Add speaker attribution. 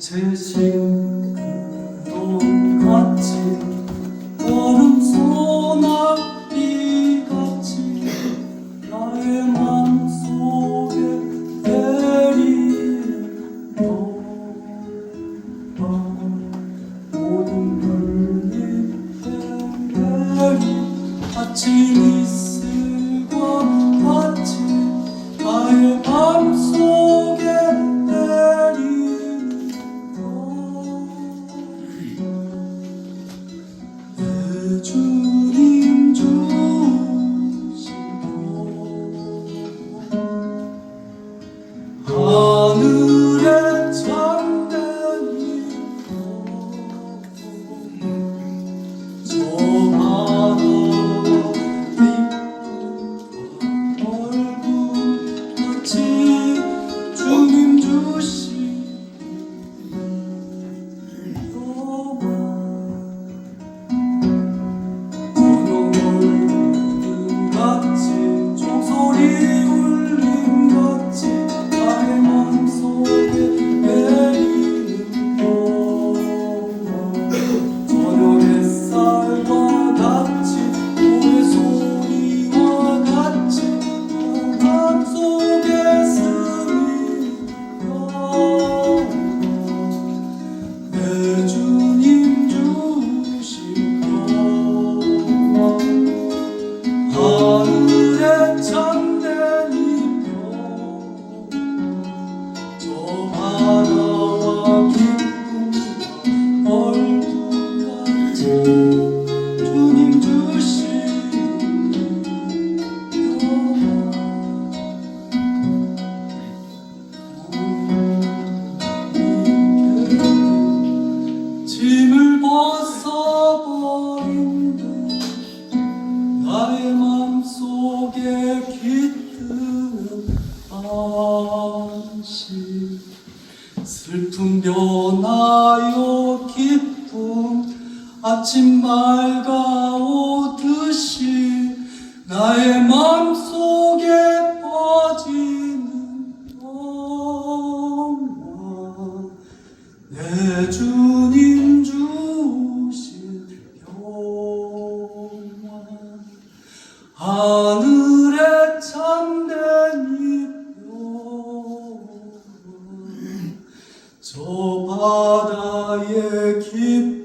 Speaker 1: 신동 같이 너는 소나비 같이 나의 맘속에 내리는 너와 모든 별빛들이 같이 이 Oh. 내 짐을 벗어버린 듯 나의 맘속에 깃드는 안식. 슬픔 변하여 기쁨 아침 맑아오듯이 나의 맘속에 퍼지는 영화. 내주 하늘에 참된 이별저 바다의 기